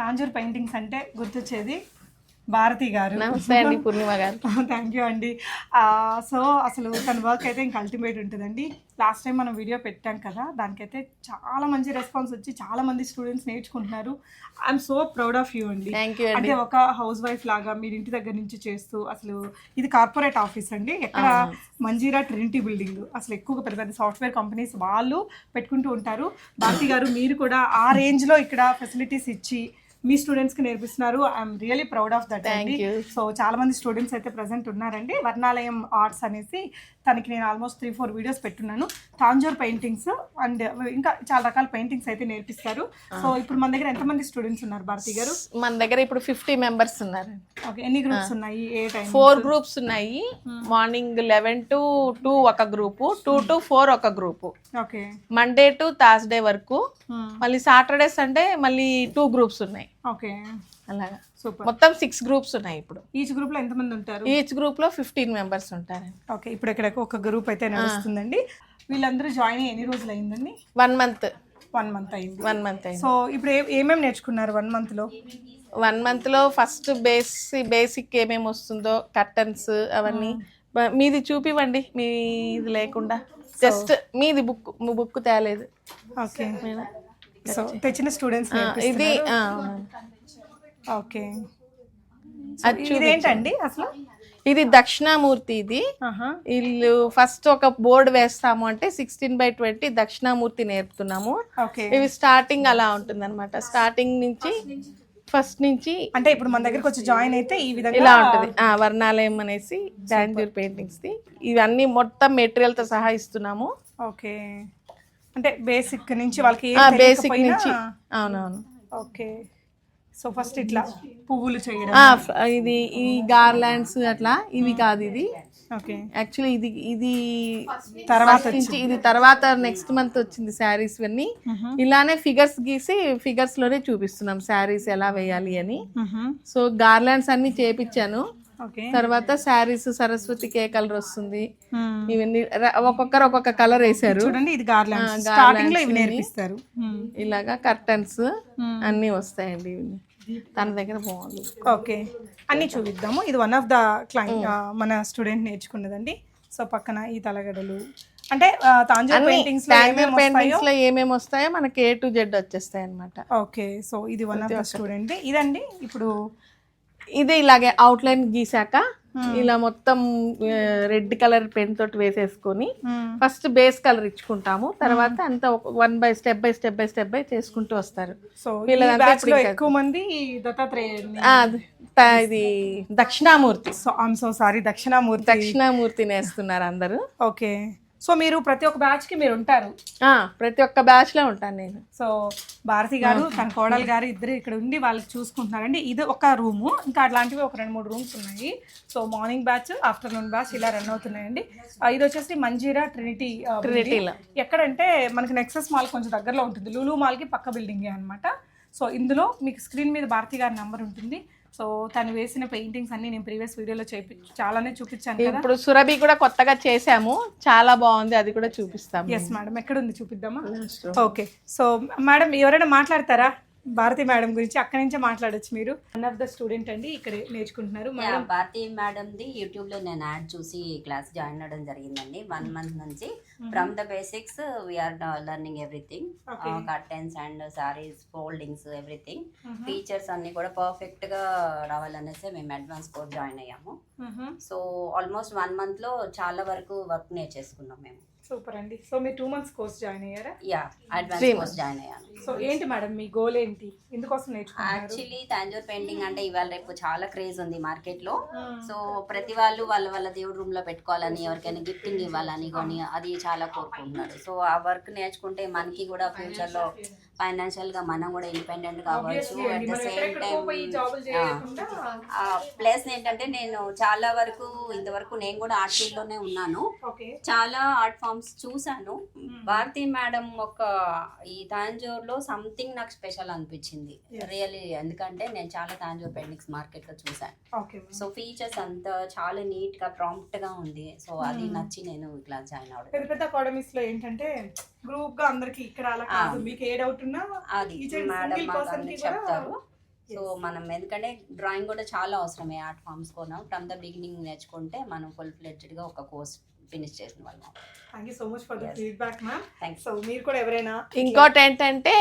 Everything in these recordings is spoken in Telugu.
తాంజూర్ పెయింటింగ్స్ అంటే గుర్తొచ్చేది భారతి గారు. నమస్తే అండి పూర్ణిమ గారు. థ్యాంక్ యూ అండి. సో అసలు తన వర్క్ అయితే ఇంకా అల్టిమేట్ ఉంటుందండి. లాస్ట్ టైం మనం వీడియో పెట్టాం కదా దానికైతే చాలా మంచి రెస్పాన్స్ వచ్చి చాలా మంది స్టూడెంట్స్ నేర్చుకుంటున్నారు. I'm so proud of you అండి. అంటే ఒక హౌస్ వైఫ్ లాగా మీరు ఇంటి దగ్గర నుంచి చేస్తూ అసలు ఇది కార్పొరేట్ ఆఫీస్ అండి. ఎక్కడ మంజీరా ట్రినిటీ బిల్డింగ్ అసలు ఎక్కువగా పెద్ద పెద్ద సాఫ్ట్వేర్ కంపెనీస్ వాళ్ళు పెట్టుకుంటూ ఉంటారు. భారతి గారు మీరు కూడా ఆ రేంజ్లో ఇక్కడ ఫెసిలిటీస్ ఇచ్చి మీ స్టూడెంట్స్కి నేర్పిస్తున్నారు. I'm really proud of that అండి. సో చాలా మంది స్టూడెంట్స్ అయితే ప్రజెంట్ ఉన్నారండి. వర్ణాలయం ఆర్ట్స్ అనేసి తనకి నేను ఆల్మోస్ట్ త్రీ ఫోర్ వీడియోస్ పెట్టున్నాను. తాంజూర్ పెయింటింగ్స్ అండ్ ఇంకా చాలా రకాల పెయింటింగ్స్ అయితే నేర్పిస్తారు. సో ఇప్పుడు మన దగ్గర ఎంతమంది స్టూడెంట్స్ ఉన్నారు భారతి గారు? మన దగ్గర ఇప్పుడు ఫిఫ్టీ మెంబర్స్ ఉన్నారు ఎన్ని గ్రూప్స్ ఉన్నాయి? ఏ టైం ఫోర్ గ్రూప్స్ ఉన్నాయి. మార్నింగ్ లెవెన్ టు టూ ఒక గ్రూపు టూ టు ఫోర్ ఒక group okay Monday to Thursday వరకు. మళ్ళీ సాటర్డే సండే మళ్ళీ టూ గ్రూప్స్ ఉన్నాయి. ఓకే అలాగా. సూపర్ మొత్తం సిక్స్ గ్రూప్స్ ఉన్నాయి ఇప్పుడు. ఈచ్ గ్రూప్లో ఎంతమంది ఉంటారు? ఈచ్ గ్రూప్లో ఫిఫ్టీన్ మెంబర్స్ ఉంటారండి. ఓకే ఇప్పుడు ఇక్కడ ఒక గ్రూప్ అయితే నడుస్తుందండి. వీళ్ళందరూ జాయిన్ అయ్యి ఎన్ని రోజులు అయిందండి? వన్ మంత్ వన్ మంత్ అయింది. వన్ మంత్ అయింది. సో ఇప్పుడు ఏమేమి నేర్చుకున్నారు వన్ మంత్లో? వన్ మంత్లో ఫస్ట్ బేస్ బేసిక్ ఏమేమి వస్తుందో కర్టన్స్ అవన్నీ. బ- మీది చూపివ్వండి మీది లేకుండా. జస్ట్ మీది బుక్ మీ బుక్ తేలేదు. ఓకే సో తెచ్చిన స్టూడెంట్స్ ఇది ఓకే ఇదేంటండి అసలు? ఇది దక్షిణామూర్తి ఇది. వీళ్ళు ఫస్ట్ ఒక బోర్డు వేస్తాము అంటే సిక్స్టీన్ బై ట్వంటీ దక్షిణామూర్తి నేర్పుతున్నాము. ఇవి స్టార్టింగ్ అలా ఉంటుంది అనమాట స్టార్టింగ్ నుంచి ఫస్ట్ నుంచి అంటే ఇప్పుడు మన దగ్గరకు వచ్చి జాయిన్ అయితే ఈ విధంగా ఇలా ఉంటుంది. ఆ, వర్ణాలయం అనేసి డాంజూర్ పెయింటింగ్స్ ది. ఇవన్నీ మొత్తం మెటీరియల్తో సహా ఇస్తున్నాము. ఓకే. అంటే బేసిక్ నుంచి వాళ్ళకి ఏం బేసిక్ నుంచి. అవునవును. ఓకే. సో ఫస్ట్ ఇట్లా పువ్వులు చేయడం. ఇది ఈ గార్లాండ్స్ అట్లా ఇవి కాదు ఇది. యాక్చువల్లీ ఇది ఇది తర్వాత ఇది తర్వాత నెక్స్ట్ మంత్ వచ్చింది శారీస్ అన్ని ఇలానే ఫిగర్స్ గీసి ఫిగర్స్లోనే చూపిస్తున్నాం శారీస్ ఎలా వేయాలి అని. సో గార్లాండ్స్ అన్ని చేపించాను తర్వాత శారీస్ సరస్వతికి ఏ కలర్ వస్తుంది. ఇవన్నీ ఒక్కొక్కరు ఒక్కొక్క కలర్ వేశారు. చూడండి ఇది గార్లాండ్ ఆ, స్టార్టింగ్లో ఇవి garlands నేర్పిస్తారు. ఇలాగా కర్టన్స్ అన్ని వస్తాయండి ఇవన్నీ. తన దగ్గర బాగుంది. ఓకే. అన్ని చూపిద్దాము. ఇది వన్ ఆఫ్ ద క్లైంట్ మన స్టూడెంట్ నేర్చుకున్నదండి. సో పక్కన ఈ తలగడలు. అంటే తాంజూర్ పెయింటింగ్స్లో ఏమేమి వస్తాయో? పెయింటింగ్స్లో ఏమేమి వస్తాయో మనకి ఏ టు జెడ్ వచ్చేస్తాయి అనమాట ఓకే. సో ఇది వన్ ఆఫ్ ద. స్టూడెంట్ ఇదండి ఇప్పుడు ఇది ఇలాగే అవుట్లైన్ గీసాక ఇలా మొత్తం రెడ్ కలర్ పెన్ తోటి వేసేసుకొని ఫస్ట్ బేస్ కలర్ ఇచ్చుకుంటాము. తర్వాత అంతా one by step by step by step by చేసుకుంటూ వస్తారు. సో ఎక్కువ మంది ఇది Dakshinamurthy. So I'm so sorry Dakshinamurthy. దక్షిణామూర్తిని వేస్తున్నారు అందరూ. ఓకే సో మీరు ప్రతి ఒక్క బ్యాచ్కి మీరు ఉంటారు. ప్రతి ఒక్క బ్యాచ్లో ఉంటాను నేను. సో భారతి గారు తన కోడలు గారు ఇద్దరు ఇక్కడ ఉండి వాళ్ళకి చూసుకుంటున్నారండి. ఇది ఒక రూము ఇంకా అట్లాంటివి ఒక రెండు మూడు రూమ్స్ ఉన్నాయి. So morning batch afternoon batch ఇలా రన్ అవుతున్నాయండి. ఇది వచ్చేసి మంజీరా ట్రినిటీ. ట్రినిటీలో. ఎక్కడంటే మనకి నెక్సెస్ మాల్ కొంచెం దగ్గరలో ఉంటుంది. లూలు మాల్కి పక్క బిల్డింగే అనమాట సో ఇందులో మీకు స్క్రీన్ మీద భారతి గారి నెంబర్ ఉంటుంది. సో తను వేసిన పెయింటింగ్స్ అన్ని నేను ప్రీవియస్ వీడియోలో చేపి చాలానే చూపించాను ఇప్పుడు సురభి కూడా కొత్తగా చేసాము చాలా బాగుంది. అది కూడా చూపిస్తాము ఎస్ మేడం ఎక్కడ ఉంది చూపిద్దామా ఓకే సో మేడం ఎవరైనా మాట్లాడతారా? భారతి మేడం గురించి అక్కడి నుంచే మాట్లాడొచ్చు మీరు. వన్ ఆఫ్ ద స్టూడెంట్ అండి ఇక్కడ నేర్చుకుంటున్నారు. మేడం భారతి మేడంది యూట్యూబ్లో నేను యాడ్ చూసి క్లాస్ జాయిన్ అవ్వడం జరిగిందండి. వన్ మంత్ నుంచి from the basics we are learning everything. Curtains and saris foldings everything features అన్ని కూడా పర్ఫెక్ట్గా రావాలనేసి మేము అడ్వాన్స్ కోర్స్ జాయిన్ అయ్యాము. సో ఆల్మోస్ట్ వన్ మంత్లో చాలా వరకు వర్క్ నేర్చేసుకున్నాం మేము. సూపర్ అండి. సో మీరు టూ మంత్స్ కోర్స్ జాయిన్ అయ్యారా? యా అడ్వాన్స్ కోర్స్ జాయిన్ అయ్యాను. సో ఏంటి మేడం మీ గోల్ ఏంటి? ఎందుకోసం నేర్చుకుంటున్నారు యాక్చువల్లీ తాంజూర్ పెయింటింగ్ అంటే ఇవాళ రేపు చాలా క్రేజ్ ఉంది మార్కెట్లో సో ప్రతి వాళ్ళు వాళ్ళ వాళ్ళ దేవుడి రూమ్లో పెట్టుకోవాలని ఎవరికైనా గిఫ్టింగ్ ఇవ్వాలని కొని అది చాలా కోరుకుంటున్నారు. సో ఆ వర్క్ నేర్చుకుంటే మనకి కూడా ఫ్యూచర్లో ఫైనాన్షియల్గా మనం కూడా ఇండిపెండెంట్ కావచ్చు. At the same time plus ఏంటంటే నేను చాలా వరకు ఇంతవరకు నేను కూడా ఆర్ట్ ఫీల్డ్లోనే ఉన్నాను. ఓకే. చాలా ఆర్ట్ ఫామ్స్ చూసాను భారతి మేడం ఒక ఈ తాంజూర్లో సంథింగ్ నాకు స్పెషల్ అనిపించింది. రియల్లీ ఎందుకంటే నేను చాలా తాంజూర్ పెయింటింగ్స్ మార్కెట్లో చూసాను సో ఫీచర్స్ అంతా చాలా నీట్గా ప్రాంప్ట్గా ఉంది. సో అది నచ్చి నేను ఇట్లా జాయిన్ అవడం. పెద్ద పెద్ద ఏంటంటే గ్రూప్గా అందరికి ఇక్కడ అలా కాదు. మీకు ఏ డౌట్ ఉన్నా అది మేడం చెప్తారు. సో మనం ఎందుకంటే డ్రాయింగ్ కూడా చాలా అవసరమే ఆర్ట్ ఫామ్స్ కూడా ఫ్రమ్ ద బిగినింగ్ నేర్చుకుంటే మనం ఫుల్గా ఒక కోర్స్ ఫినిష్ చేసిన వాళ్ళం thank you so much for the feedback ma'am thanks so మీరు కూడా ఎవరైనా ఇంకోటి ఏంటంటే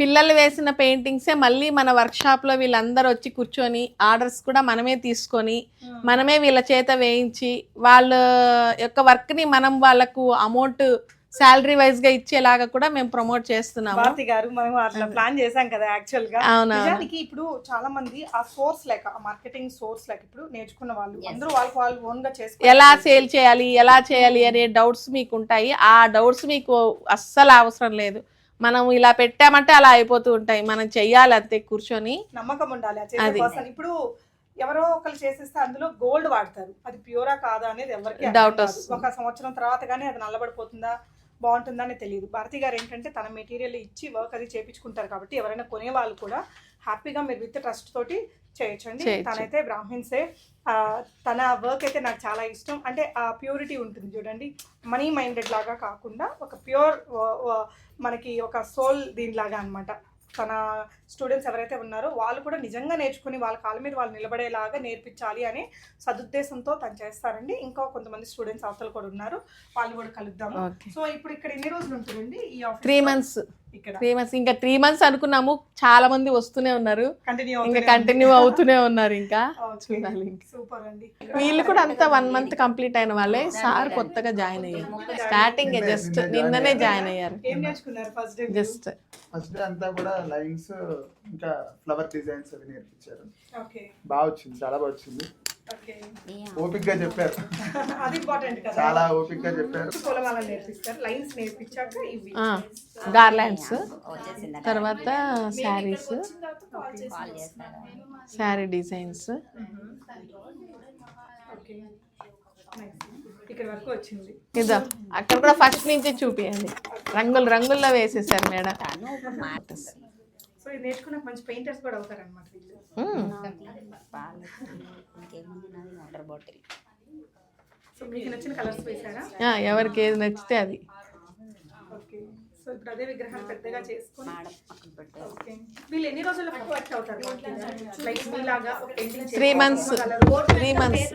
పిల్లలు వేసిన పెయింటింగ్సే మళ్ళీ మన వర్క్ షాప్లో వీళ్ళందరూ వచ్చి కూర్చొని ఆర్డర్స్ కూడా మనమే తీసుకొని మనమే వీళ్ళ చేత వేయించి వాళ్ళ యొక్క వర్క్ని మనం వాళ్ళకు అమౌంట్ శాలరీ వైజ్గా ఇచ్చేలాగా కూడా మేము ప్రమోట్ చేస్తున్నాము. భారతి గారు మనం అట్లా ప్లాన్ చేశాం కదా యాక్చువల్గా. నిజానికి ఇప్పుడు చాలా మంది ఆ సోర్స్ లేక ఆ మార్కెటింగ్ సోర్స్ లేక ఇప్పుడు నేర్చుకున్న వాళ్ళు అందరూ వాళ్ళకి వాళ్ళు ఓన్గా చేసుకో ఎలా సేల్ చేయాలి ఎలా చేయాలి అనే డౌట్స్ మీకు ఉంటాయి. ఆ డౌట్స్ మీకు అస్సలు అవసరం లేదు. మనం ఇలా పెట్టామంటే అలా అయిపోతూ ఉంటాయి. మనం చెయ్యాలి అంతే కూర్చొని. నమ్మకం ఉండాలి. చేసే ఇప్పుడు ఎవరో ఒకరు చేసేస్తే అందులో గోల్డ్ వాడతారు. అది ప్యూరా కాదా అనేది ఎవరికి వస్తుంది. ఒక సంవత్సరం తర్వాత కానీ అది నల్లబడిపోతుందా? బాగుంటుందా అని తెలియదు. భారతి గారు ఏంటంటే తన మెటీరియల్ ఇచ్చి వర్క్ అది చేపించుకుంటారు కాబట్టి ఎవరైనా కొనే వాళ్ళు కూడా హ్యాపీగా మీరు విత్ ట్రస్ట్ తోటి చేయొచ్చండి. చేయొచ్చు. తనైతే బ్రాహ్మిన్సే. తన వర్క్ అయితే నాకు చాలా ఇష్టం. అంటే ఆ ప్యూరిటీ ఉంటుంది చూడండి. మనీ మైండెడ్ లాగా కాకుండా ఒక ప్యూర్ మనకి ఒక సోల్ దీనిలాగా అన్నమాట. తన స్టూడెంట్స్ ఎవరైతే ఉన్నారో వాళ్ళు కూడా నిజంగా నేర్చుకుని వాళ్ళ కాళ్ళ మీద వాళ్ళు నిలబడేలాగా నేర్పించాలి అనే సదుద్దేశంతో తను చేస్తారండి. ఇంకా కొంతమంది స్టూడెంట్స్ అవతల కూడా ఉన్నారు. వాళ్ళు కూడా కలుద్దాము. సో ఇప్పుడు ఇక్కడ ఎన్ని రోజులు ఉంటుందండి ఈ త్రీ మంత్స్. త్రీ మంత్స్ ఇంకా త్రీ మంత్స్ అనుకున్నాము. చాలా మంది వస్తూనే ఉన్నారు. కంటిన్యూ ఇంకా కంటిన్యూ అవుతూనే ఉన్నారు ఇంకా. చూడాలి. సూపర్ అండి. వీళ్ళు కూడా అంతా వన్ మంత్ కంప్లీట్ అయిన వాళ్ళే. సార్ కొత్తగా జాయిన్ అయ్యారు. స్టార్టింగ్ జస్ట్ నిన్ననే జాయిన్ అయ్యారు. ఏం నేర్చుకున్నారు first day just first day అంతా కూడా లైన్స్ ఇంకా ఫ్లవర్ డిజైన్స్ అవి నేర్పించారు. ఓకే బాగా వచ్చింది చాలా బాగా వచ్చింది. ఓపిక్గా చెప్పారు. అది ఇంపార్టెంట్ కదా. చాలా ఓపిక్గా చెప్పారు కులమాల నేర్పిస్తారు. లైన్స్ నేర్పించాక ఇవి. గార్లాండ్స్. తర్వాత శారీస్. శారీ డిజైన్స్. ఓకే ఇక్కడ వరకు వచ్చింది. ఇదో అక్కడ కూడా ఫస్ట్ నుంచే చూపియండి. రంగులు రంగుల్లో వేసేసారు మేడం. సో ఇది నేర్చుకున్నాక మంచి పెయింటర్స్ కూడా అవుతారు అనమాట వీళ్ళు వాటర్ బాటిల్ సో మీకు నచ్చిన కలర్స్ వేసారా ఆ, ఎవరికి ఏది నచ్చితే అది. ఓకే. సో ఇప్పుడు అదే విగ్రహాన్ని పెద్దగా చేసుకొని ఓకే. వీళ్ళు ఎన్ని రోజుల్లో పర్ఫెక్ట్ అవుతారు? లైక్ మీలాగా త్రీ మంత్స్ త్రీ మంత్స్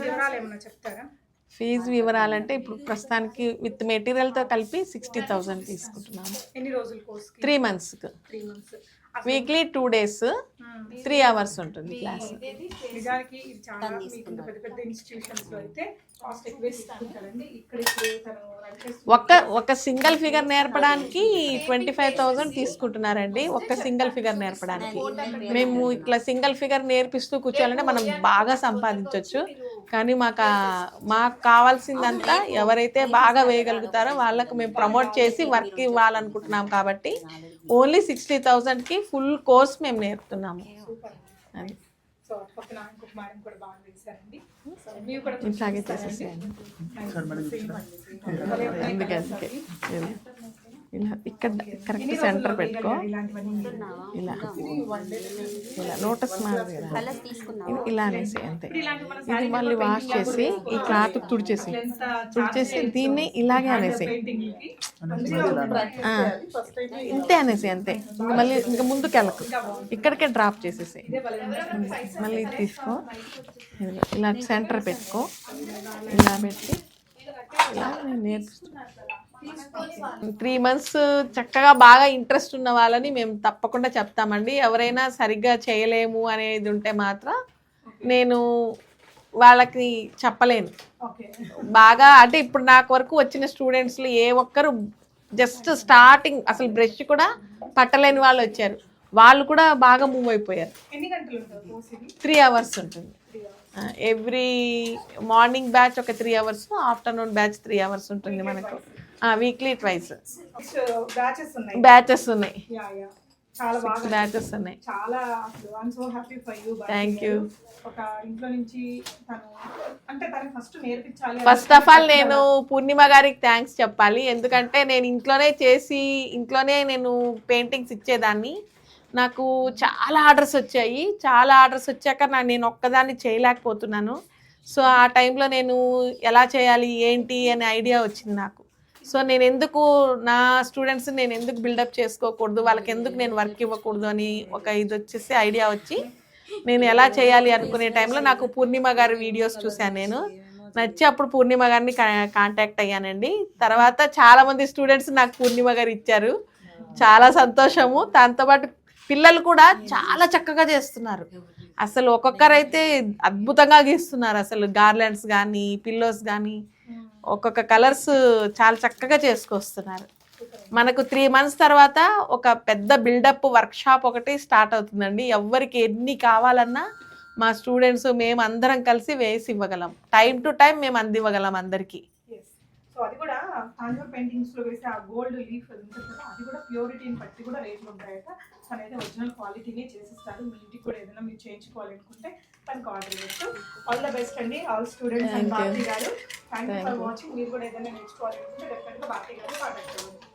వివరాలు ఏమన్నా చెప్తారా? ఫీజు వివరాలంటే ఇప్పుడు ప్రస్తుతానికి విత్ మెటీరియల్తో కలిపి సిక్స్టీ థౌజండ్ తీసుకుంటున్నాము. ఎన్ని రోజుల కోర్స్కి? త్రీ మంత్స్కి. Three months. Weekly two days three hours ఉంటుంది క్లాస్. నిజానికి ఇది చాలా మీకు పెద్ద పెద్ద ఇన్స్టిట్యూషన్స్లో అయితే ఒక్క ఒక సింగిల్ ఫిగర్ నేర్పడానికి ట్వంటీ ఫైవ్ థౌజండ్ తీసుకుంటున్నారండి ఒక్క సింగిల్ ఫిగర్ నేర్పడానికి. మేము ఇట్లా సింగిల్ ఫిగర్ నేర్పిస్తూ కూర్చోాలంటే మనం బాగా సంపాదించవచ్చు కానీ మాకు మాకు కావాల్సిందంతా ఎవరైతే బాగా వేయగలుగుతారో వాళ్ళకు మేము ప్రమోట్ చేసి వర్క్ ఇవ్వాలనుకుంటున్నాం కాబట్టి ఓన్లీ సిక్స్టీ థౌజండ్కి ఫుల్ కోర్స్ మేము నేర్పుతున్నాము. అది ఇట్లాగే చేసేసేయండి. అందుకే. అందుకే ఇలా ఇక్కడ కరెక్ట్ సెంటర్ పెట్టుకో. ఇలా. ఇలా లోటస్ మాదిరి కదా. కలర్స్ తీసుకున్నాం ఇది ఇలా అనేసి అంతే. ఇది మళ్ళీ వాష్ చేసి ఈ క్లాత్ తుడిచేసి. తుడిచేసి దీన్ని ఇలాగే అనేసి. పెయింటింగ్కి ఆ, ఇంతే అనేసి అంతే. ఇంక మళ్ళీ ఇంకా ముందుకు వెళ్ళకు. ఇక్కడికే డ్రాప్ చేసేసి మళ్ళీ తీసుకో. ఇలా సెంటర్ పెట్టుకో. ఇలా పెట్టి. ఇలా నేను నేర్పిస్తున్నా త్రీ మంత్స్ చక్కగా బాగా ఇంట్రెస్ట్ ఉన్న వాళ్ళని మేము తప్పకుండా చెప్తామండి. ఎవరైనా సరిగ్గా చేయలేము అనేది ఉంటే మాత్రం నేను వాళ్ళకి చెప్పలేను. బాగా అంటే ఇప్పుడు నాకు వరకు వచ్చిన స్టూడెంట్స్లో ఏ ఒక్కరు జస్ట్ స్టార్టింగ్ అసలు బ్రష్ కూడా పట్టలేని వాళ్ళు వచ్చారు. వాళ్ళు కూడా బాగా మూవ్ అయిపోయారు. త్రీ అవర్స్ ఉంటుంది ఎవ్రీ మార్నింగ్ బ్యాచ్ ఒక three hours afternoon batch three hours ఉంటుంది మనకు. వీక్లీ ట్వైస్ బ్యాచెస్ ఉన్నాయి. చాలా బాగా బ్యాచెస్ ఉన్నాయి. చాలా అసలు I'm so happy for you Thank you. ఒక ఇంట్లో నుంచి తను అంటే తనకి ఫస్ట్ నేర్పించాలి ఫస్ట్ ఆఫ్ ఆల్ నేను పూర్ణిమ గారికి థ్యాంక్స్ చెప్పాలి. ఎందుకంటే నేను ఇంట్లోనే చేసి ఇంట్లోనే నేను పెయింటింగ్స్ ఇచ్చేదాన్ని. నాకు చాలా ఆర్డర్స్ వచ్చాయి. చాలా ఆర్డర్స్ వచ్చాక నా నేను ఒక్కదాన్ని చేయలేకపోతున్నాను. సో ఆ టైంలో నేను ఎలా చేయాలి ఏంటి అనే ఐడియా వచ్చింది నాకు. సో నేను ఎందుకు నా స్టూడెంట్స్ నేను ఎందుకు బిల్డప్ చేసుకోకూడదు? వాళ్ళకి ఎందుకు నేను వర్క్ ఇవ్వకూడదు అని ఒక ఇది వచ్చేసి ఐడియా వచ్చి నేను ఎలా చేయాలి అనుకునే టైంలో నాకు పూర్ణిమ గారి వీడియోస్ చూశాను నేను. నచ్చి అప్పుడు పూర్ణిమ గారిని కాంటాక్ట్ అయ్యానండి. తర్వాత చాలా మంది స్టూడెంట్స్ నాకు పూర్ణిమ గారు ఇచ్చారు. చాలా సంతోషము. దాంతోపాటు పిల్లలు కూడా చాలా చక్కగా చేస్తున్నారు. అసలు ఒక్కొక్కరైతే అద్భుతంగా గీస్తున్నారు. అసలు గార్లెండ్స్ కానీ పిల్లోస్ కానీ ఒక్కొక్క కలర్స్ చాలా చక్కగా చేసుకొస్తున్నారు. మనకు త్రీ మంత్స్ తర్వాత ఒక పెద్ద బిల్డప్ వర్క్షాప్ ఒకటి స్టార్ట్ అవుతుందండి. ఎవరికి ఎన్ని కావాలన్నా మా స్టూడెంట్స్ మేము అందరం కలిసి వేసి ఇవ్వగలం. టైం టు టైం మేము అందివ్వగలం అందరికీ. సో అది కూడా తాంజూర్ పెయింటింగ్స్లో వేసే ఆ గోల్డ్ లీఫ్ ఉంటుంది కదా అది కూడా ప్యూరిటీని బట్టి కూడా రేట్లు ఉంటాయట. తనైతే ఒరిజినల్ క్వాలిటీనే చేసిస్తారు. మీ ఇంటికి కూడా ఏదైనా మీరు చేయించుకోవాలనుకుంటే తనకు ఆర్డర్ చేయొచ్చు ఆల్ ద బెస్ట్ అండి all students and. Bharathi garu. Thank you for. Watching మీరు కూడా ఏదైనా నేర్చుకోవాలనుకుంటే డెఫినెట్గా భారతి గారు కాంటాక్ట్ అవ్వండి